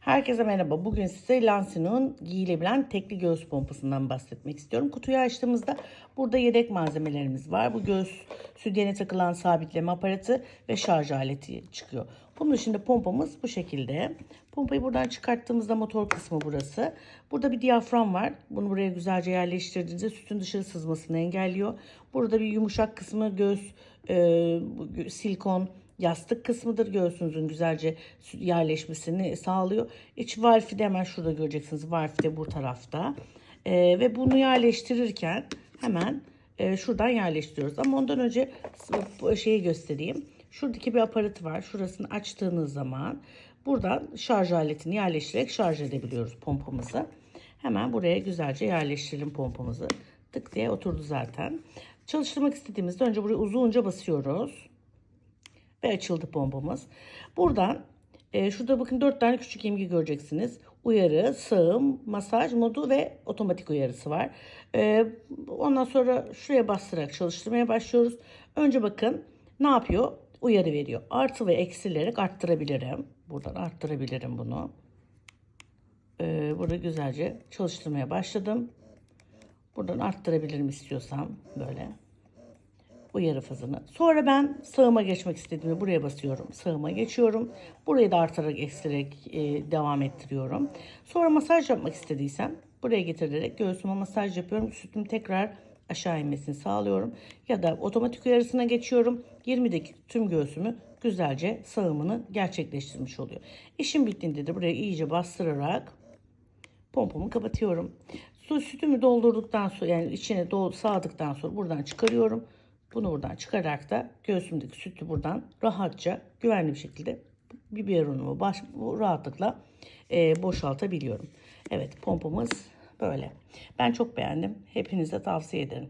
Herkese merhaba. Bugün size Lansino'nun giyilebilen tekli göğüs pompasından bahsetmek istiyorum. Kutuyu açtığımızda burada yedek malzemelerimiz var. Bu göğüs sütyene takılan sabitleme aparatı ve şarj aleti çıkıyor. Bunun dışında pompamız bu şekilde. Pompayı buradan çıkarttığımızda motor kısmı burası. Burada bir diyafram var. Bunu buraya güzelce yerleştirdiğinizde sütün dışarı sızmasını engelliyor. Burada bir yumuşak kısmı göğüs e, silikon yastık kısmıdır. Göğsünüzün güzelce yerleşmesini sağlıyor. İç valfi de hemen şurada göreceksiniz. Valfi de bu tarafta. Ee, ve bunu yerleştirirken hemen e, şuradan yerleştiriyoruz. Ama ondan önce bu şeyi göstereyim. Şuradaki bir aparatı var. Şurasını açtığınız zaman buradan şarj aletini yerleştirerek şarj edebiliyoruz pompamızı. Hemen buraya güzelce yerleştirelim pompamızı. Tık diye oturdu zaten. Çalıştırmak istediğimizde önce buraya uzunca basıyoruz ve açıldı pompamız. Buradan e, şurada bakın 4 tane küçük imgi göreceksiniz. Uyarı, sağım, masaj modu ve otomatik uyarısı var. E, ondan sonra şuraya bastırarak çalıştırmaya başlıyoruz. Önce bakın ne yapıyor? Uyarı veriyor. Artı ve eksilerek arttırabilirim. Buradan arttırabilirim bunu. E, burada güzelce çalıştırmaya başladım. Buradan arttırabilirim istiyorsam böyle uyarı fazını. Sonra ben sağıma geçmek istediğimde buraya basıyorum. Sağıma geçiyorum. Burayı da artarak ekstrerek e, devam ettiriyorum. Sonra masaj yapmak istediysem buraya getirerek göğsüme masaj yapıyorum. Sütüm tekrar aşağı inmesini sağlıyorum. Ya da otomatik uyarısına geçiyorum. 20 dakika tüm göğsümü güzelce sağımını gerçekleştirmiş oluyor. İşim bittiğinde de buraya iyice bastırarak pompamı kapatıyorum. Su sütümü doldurduktan sonra yani içine dol sağdıktan sonra buradan çıkarıyorum. Bunu buradan çıkararak da göğsümdeki sütü buradan rahatça güvenli bir şekilde biberonumu baş, rahatlıkla e, boşaltabiliyorum. Evet pompamız böyle. Ben çok beğendim. Hepinize tavsiye ederim.